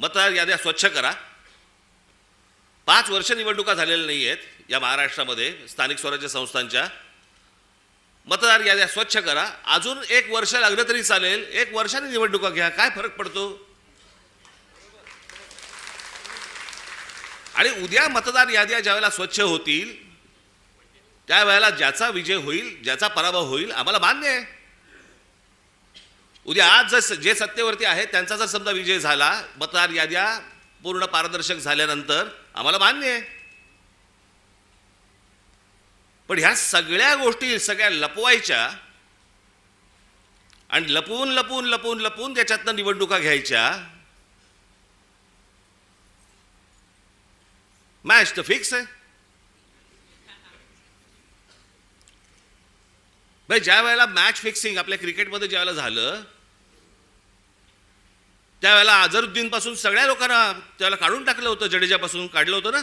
मतदार याद्या स्वच्छ करा. पाच वर्ष निवडणुका झालेल्या नाही आहेत या महाराष्ट्रामध्ये स्थानिक स्वराज्य संस्थांच्या. मतदार याद्या स्वच्छ करा. अजून एक वर्ष लागलं तरी चालेल. एक वर्षाने निवडणुका घ्या. काय फरक पडतो? आणि उद्या मतदार याद्या ज्यावेळेला स्वच्छ होतील त्यावेळेला ज्याचा विजय होईल ज्याचा पराभव होईल आम्हाला मान्य आहे. उद्या आज जर जे सत्तेवरती आहेत त्यांचा जर समजा विजय झाला मतदार याद्या पूर्ण पारदर्शक झाल्यानंतर आम्हाला मान्य आहे. पण ह्या सगळ्या गोष्टी सगळ्या लपवायच्या आणि लपवून लपवून लपवून लपवून त्याच्यातनं निवडणुका घ्यायच्या. मॅच तर फिक्स आहे. भाई ज्या वेळेला मॅच फिक्सिंग आपल्या क्रिकेटमध्ये ज्या वेळेला झालं त्यावेळेला अझरुद्दीन पासून सगळ्या लोकांना त्याला काढून टाकलं होतं जडेजापासून काढलं होतं ना?